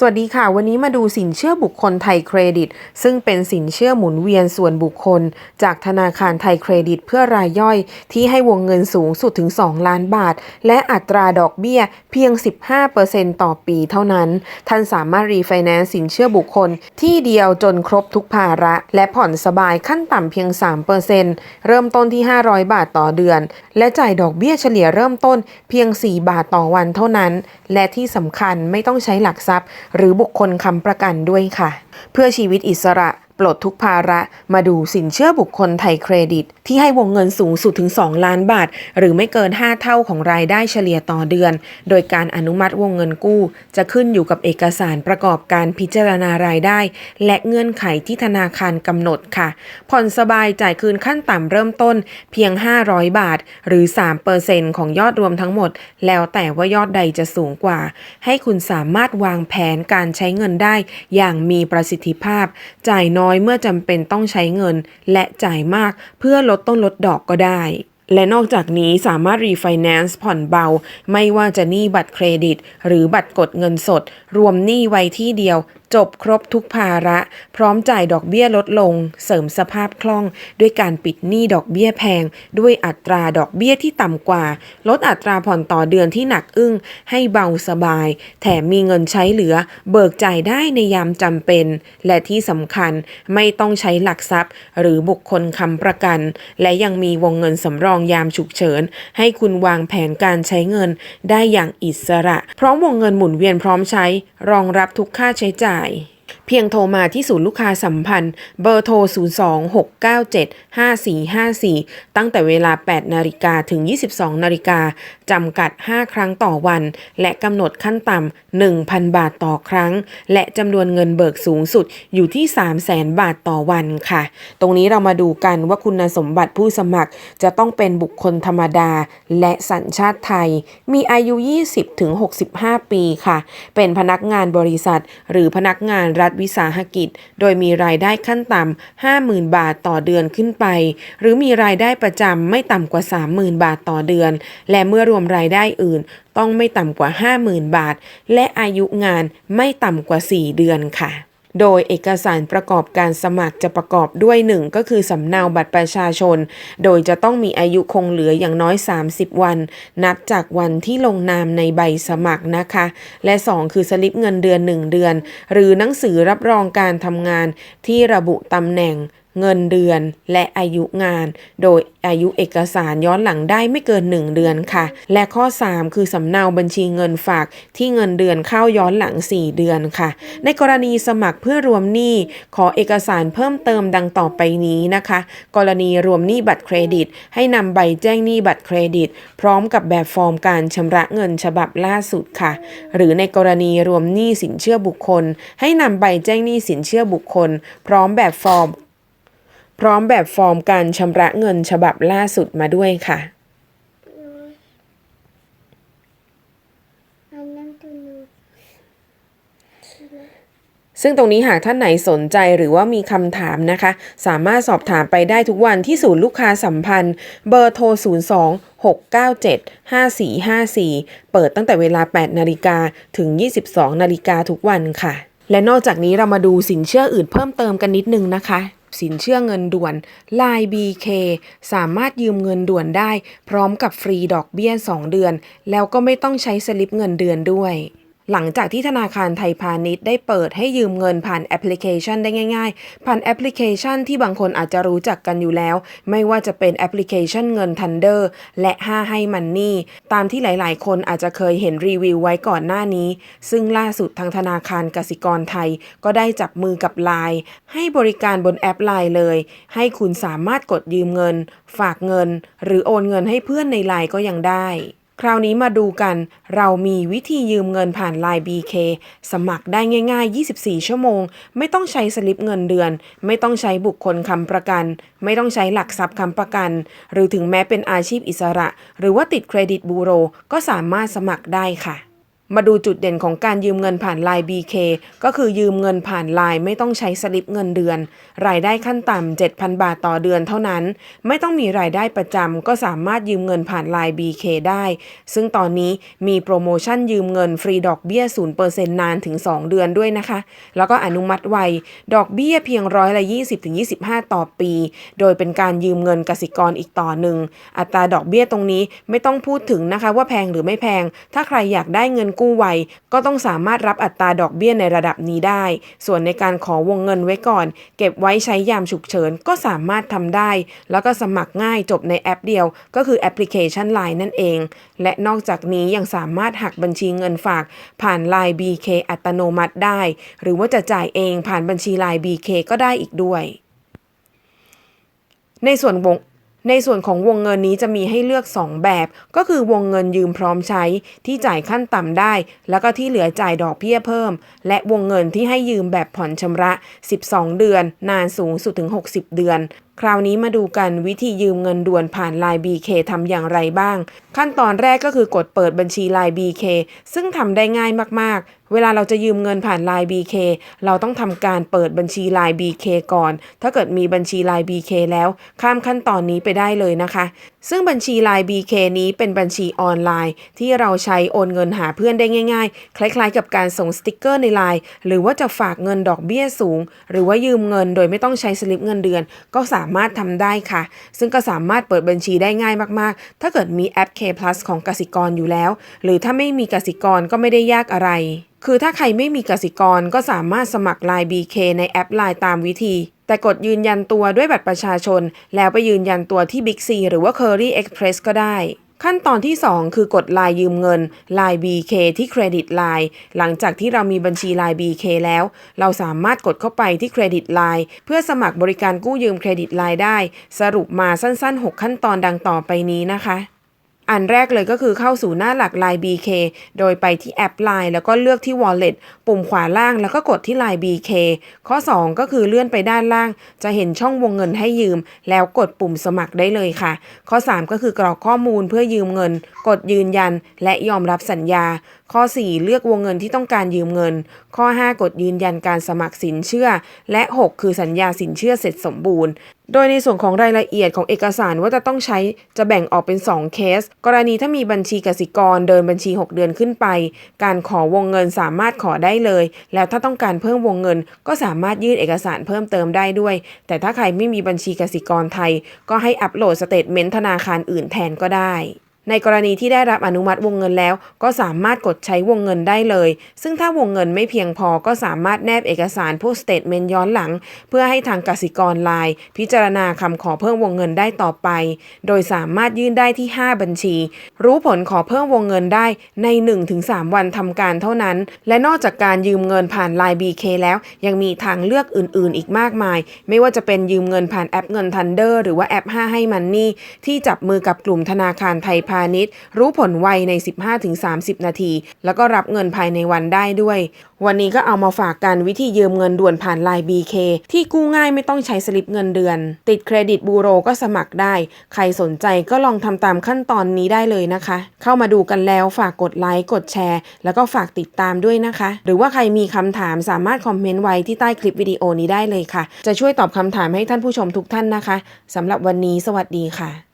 สวัสดีค่ะ วันนี้มาดูสินเชื่อบุคคลไทยเครดิต ซึ่งเป็นสินเชื่อหมุนเวียนส่วนบุคคล จากธนาคารไทยเครดิตเพื่อรายย่อย ที่ให้วงเงินสูงสุดถึง 2 ล้านบาท และอัตราดอกเบี้ยเพียง 15%ต่อปีเท่านั้น ท่านสามารถรีไฟแนนซ์สินเชื่อบุคคล ที่เดียวจนครบทุกภาระ และผ่อนสบายขั้นต่ำเพียง 3%เริ่มต้นที่ 500 บาทต่อเดือน และจ่ายดอกเบี้ยเฉลี่ยเริ่มต้นเพียง 4 บาทต่อวันเท่านั้น และที่สำคัญไม่ต้องใช้หลักทรัพย์หรือบุคคลค้ำประกันด้วยค่ะ เพื่อชีวิตอิสระ ปลดทุกภาระมาดูสินเชื่อบุคคลไทยเครดิต ที่ให้วงเงินสูงสุดถึง 2 ล้านบาท หรือไม่เกิน 5 เท่าของรายได้เฉลี่ยต่อเดือน โดยการอนุมัติวงเงินกู้ จะขึ้นอยู่กับเอกสารประกอบการพิจารณารายได้ และเงื่อนไขที่ธนาคารกำหนดค่ะ ผ่อนสบายจ่ายคืนขั้นต่ำเริ่มต้นเพียง 500 บาท หรือ 3%ของยอดรวมทั้งหมด แล้วแต่ว่ายอดใดจะสูงกว่า ให้คุณสามารถวางแผนการใช้เงินได้ อย่างมีประสิทธิภาพ จ่ายน้อย้อยเมื่อจำเป็นต้องใช้เงิน และจ่ายมากเพื่อลดต้นลดดอกก็ได้ และนอกจากนี้สามารถรีไฟแนนซ์ผ่อนเบา ไม่ว่าจะหนี้บัตรเครดิต หรือบัตรกดเงินสด รวมหนี้ไว้ที่เดียว จบครบทุกภาระ พร้อมจ่ายดอกเบี้ยลดลง เสริมสภาพคล่อง ด้วยการปิดหนี้ดอกเบี้ยแพง ด้วยอัตราดอกเบี้ยที่ต่ำกว่า ลดอัตราผ่อนต่อเดือนที่หนักอึ้ง ให้เบาสบาย แถมมีเงินใช้เหลือ เบิกจ่ายได้ในยามจำเป็น และที่สำคัญไม่ต้องใช้หลักทรัพย์ หรือบุคคลค้ำประกัน และยังมีวงเงินสำรองยามฉุกเฉิน ให้คุณวางแผนการใช้เงินได้อย่างอิสระ พร้อมวงเงินหมุนเวียนพร้อมใช้ รองรับทุกค่าใช้จ่าย เพียงโทรมาที่ศูนย์ลูกค้าสัมพันธ์ เบอร์โทร 026975454 ตั้งแต่เวลา 8 นาฬิกาถึง 22 นาฬิกาจำกัด 5 ครั้งต่อวัน และกำหนดขั้นต่ำ 1,000 บาทต่อครั้ง และจำนวนเงินเบิกสูงสุดอยู่ที่ 300,000 บาทต่อวันค่ะ ตรงนี้เรามาดูกันว่าคุณสมบัติผู้สมัครจะต้องเป็นบุคคลธรรมดา และสัญชาติไทย มีอายุ 20-65 ปีค่ะ เป็นพนักงานบริษัท หรือพนักงานรัฐวิสาหกิจ โดยมีรายได้ขั้นต่ำ 50,000 บาทต่อเดือนขึ้นไป หรือมีรายได้ประจำไม่ต่ำกว่า 30,000 บาทต่อเดือน และเมื่อรวมรายได้อื่น ต้องไม่ต่ำกว่า 50,000 บาท และอายุงานไม่ต่ำกว่า 4 เดือนค่ะ โดยเอกสารประกอบการสมัครจะประกอบด้วย 1 ก็คือสำเนาบัตรประชาชน โดยจะต้องมีอายุคงเหลืออย่างน้อย 30 วัน นับจากวันที่ลงนามในใบสมัครนะคะ และ 2 คือสลิปเงินเดือน 1 เดือน หรือหนังสือรับรองการทำงานที่ระบุตำแหน่ง เงินเดือน และอายุงาน โดยอายุเอกสารย้อนหลังได้ไม่เกิน 1 เดือนค่ะ และข้อ 3 คือสำเนาบัญชีเงินฝากที่เงินเดือนเข้าย้อนหลัง 4 เดือนค่ะ ในกรณีสมัครเพื่อรวมหนี้ขอเอกสารเพิ่มเติมดังต่อไปนี้นะคะ กรณีรวมหนี้บัตรเครดิต ให้นำใบแจ้งหนี้บัตรเครดิต พร้อมกับแบบฟอร์มการชำระเงินฉบับล่าสุดค่ะ หรือในกรณีรวมหนี้สินเชื่อบุคคล ให้นำใบแจ้งหนี้สินเชื่อบุคคล พร้อมแบบฟอร์ม พร้อมแบบฟอร์มการชำระเงินฉบับล่าสุดมาด้วยค่ะ ซึ่งตรงนี้หากท่านไหนสนใจหรือว่ามีคำถามนะคะ สามารถสอบถามไปได้ทุกวันที่ศูนย์ลูกค้าสัมพันธ์ เบอร์โทร 02 697 5454 เปิดตั้งแต่เวลา 8 นาฬิกาถึง 22 นาฬิกาทุกวันค่ะ และนอกจากนี้เรามาดูสินเชื่ออื่นเพิ่มเติมกันนิดนึงนะคะ สินเชื่อเงินด่วน Line BK สามารถยืมเงินด่วนได้ พร้อมกับฟรีดอกเบี้ย 2 เดือน แล้วก็ไม่ต้องใช้สลิปเงินเดือนด้วย หลังจากที่ธนาคารไทยพาณิชย์ได้เปิดให้ยืมเงินผ่านแอปพลิเคชันได้ง่ายๆ ผ่านแอปพลิเคชันที่บางคนอาจจะรู้จักกันอยู่แล้ว ไม่ว่าจะเป็นแอปพลิเคชันเงิน Thunder และ 5 ให้มันนี่ ตามที่หลายๆ คนอาจจะเคยเห็นรีวิวไว้ก่อนหน้านี้ ซึ่งล่าสุดทางธนาคารกสิกรไทย ก็ได้จับมือกับ Line ให้บริการบนแอป Line เลย ให้คุณสามารถกดยืมเงิน ฝากเงิน หรือโอนเงินให้เพื่อนใน Line ก็ยังได้ คราวนี้มาดูกัน เรามีวิธียืมเงินผ่าน Line BK สมัครได้ง่าย ๆ 24 ชั่วโมง ไม่ต้องใช้สลิปเงินเดือน ไม่ต้องใช้บุคคลค้ำประกัน ไม่ต้องใช้หลักทรัพย์ค้ำประกัน หรือถึงแม้เป็นอาชีพอิสระ หรือว่าติดเครดิตบูโร ก็สามารถสมัครได้ค่ะ มาดูจุดเด่นของการยืมเงินผ่าน Line BK ก็คือยืมเงินผ่าน Line ไม่ต้องใช้สลิปเงินเดือน รายได้ขั้นต่ำ 7,000 บาทต่อเดือนเท่านั้น ไม่ต้องมีรายได้ประจำก็สามารถยืมเงินผ่าน Line BK ได้ ซึ่งตอนนี้มีโปรโมชั่นยืมเงินฟรีดอกเบี้ย 0%นานถึง 2 เดือนด้วยนะคะ แล้วก็อนุมัติไว ดอกเบี้ยเพียงร้อยละ 20-25 ต่อปี โดยเป็นการยืมเงินกสิกรอีกต่อหนึ่ง อัตราดอกเบี้ยตรงนี้ไม่ต้องพูดถึงนะคะว่าแพงหรือไม่แพง ถ้าใครอยากได้เงินกู้ไวก็ต้องสามารถรับอัตราดอกเบี้ยในระดับนี้ได้ ส่วนในการขอวงเงินไว้ก่อน เก็บไว้ใช้ยามฉุกเฉินก็สามารถทำได้ แล้วก็สมัครง่ายจบในแอปเดียว ก็คือแอปพลิเคชัน Line นั่นเอง และนอกจากนี้ยังสามารถหักบัญชีเงินฝาก ผ่าน Line BK อัตโนมัติได้ หรือว่าจะจ่ายเองผ่านบัญชี Line BK ก็ได้อีกด้วยในส่วนวง ในส่วนของวงเงินนี้จะมีให้เลือก 2 แบบ ก็คือวงเงินยืมพร้อมใช้ที่จ่ายขั้นต่ำได้ แล้วก็ที่เหลือจ่ายดอกเบี้ยเพิ่ม และวงเงินที่ให้ยืมแบบผ่อนชำระ 12 เดือน นานสูงสุดถึง 60 เดือน คราวนี้มาดูกันวิธียืมเงินด่วนผ่านไลน์ BK ทำอย่างไรบ้าง ขั้นตอนแรกก็คือกดเปิดบัญชีไลน์ BK ซึ่งทำได้ง่ายมากๆ เวลาเราจะยืมเงินผ่านไลน์ BK เราต้องทำการเปิดบัญชีไลน์ BK ก่อน ถ้าเกิดมีบัญชีไลน์ BK แล้วข้ามขั้นตอนนี้ไปได้เลยนะคะซึ่งบัญชี Line BK นี้เป็นบัญชีออนไลน์ ที่เราใช้โอนเงินหาเพื่อนได้ง่าย ๆ คล้ายๆ กับการส่งสติกเกอร์ใน Line หรือว่าจะฝากเงินดอกเบี้ยสูง หรือว่ายืมเงินโดยไม่ต้องใช้สลิปเงินเดือน ก็สามารถทำได้ค่ะ ซึ่งก็สามารถเปิดบัญชีได้ง่ายมากๆ ถ้าเกิดมีแอป K Plus ของกสิกรอยู่แล้ว หรือถ้าไม่มีกสิกรก็ไม่ได้ยากอะไรคือถ้าใครไม่มีกสิกรก็สามารถสมัคร Line BK ในแอป Line ตามวิธี แต่กดยืนยันตัวด้วยบัตรประชาชน แล้วไปยืนยันตัวที่ Big C หรือว่า Curry Express ก็ได้ ขั้นตอนที่ 2 คือกด Line ยืมเงิน Line BK ที่เครดิต Line หลังจากที่เรามีบัญชี Line BK แล้ว เราสามารถกดเข้าไปที่เครดิต Line เพื่อสมัครบริการกู้ยืมเครดิต Line ได้ สรุปมาสั้นๆ 6 ขั้นตอนดังต่อไปนี้นะคะ อันแรกเลยก็คือเข้าสู่หน้าหลัก Line BK โดยไปที่แอป Line แล้วก็เลือกที่ Wallet ปุ่มขวาล่างแล้วก็กดที่ Line BK ข้อ 2 ก็คือเลื่อนไปด้านล่าง จะเห็นช่องวงเงินให้ยืม แล้วกดปุ่มสมัครได้เลยค่ะ ข้อ 3 ก็คือกรอกข้อมูลเพื่อยืมเงิน กดยืนยัน และยอมรับสัญญา ข้อ 4 เลือกวงเงินที่ต้องการยืมเงิน ข้อ 5 กดยืนยันการสมัครสินเชื่อ และ 6 คือสัญญาสินเชื่อเสร็จสมบูรณ์ โดยในส่วนของรายละเอียดของเอกสารว่าจะต้องใช้จะแบ่งออกเป็น 2 เคส กรณีถ้ามีบัญชีกสิกรเดินบัญชี 6 เดือนขึ้นไป การขอวงเงินสามารถขอได้เลย แล้วถ้าต้องการเพิ่มวงเงิน ก็สามารถยื่นเอกสารเพิ่มเติมได้ด้วย แต่ถ้าใครไม่มีบัญชีกสิกรไทย ก็ให้อัปโหลดสเตทเมนต์ธนาคารอื่นแทนก็ได้ ในกรณีที่ได้รับอนุมัติวงเงินแล้ว ก็สามารถกดใช้วงเงินได้เลย ซึ่งถ้าวงเงินไม่เพียงพอก็สามารถแนบเอกสารพวกสเตทเมนต์ย้อนหลัง เพื่อให้ทางกสิกรไลน์พิจารณาคำขอเพิ่มวงเงินได้ต่อไป โดยสามารถยื่นได้ที่ 5 บัญชี รู้ผลขอเพิ่มวงเงินได้ใน 1-3 วันทำการเท่านั้น และนอกจากการยืมเงินผ่าน Line BK แล้ว ยังมีทางเลือกอื่น ๆ อีกมากมาย ไม่ว่าจะเป็นยืมเงินผ่านแอปเงินทันเดอร์หรือว่าแอป 5 ให้มันนี่ที่จับมือกับกลุ่มธนาคารไทยพาณิชย์ รู้ผลไวใน 15-30 นาที แล้วก็รับเงินภายในวันได้ด้วย วันนี้ก็เอามาฝากกันวิธียืมเงินด่วนผ่าน Line BK ที่กู้ง่ายไม่ต้องใช้สลิปเงินเดือน ติดเครดิตบูโรก็สมัครได้ ใครสนใจก็ลองทำตามขั้นตอนนี้ได้เลยนะคะ เข้ามาดูกันแล้วฝากกดไลค์กดแชร์ แล้วก็ฝากติดตามด้วยนะคะ หรือว่าใครมีคำถามสามารถคอมเมนต์ไว้ที่ใต้คลิปวิดีโอนี้ได้เลยค่ะ จะช่วยตอบคำถามให้ท่านผู้ชมทุกท่านนะคะสำหรับวันนี้สวัสดีค่ะ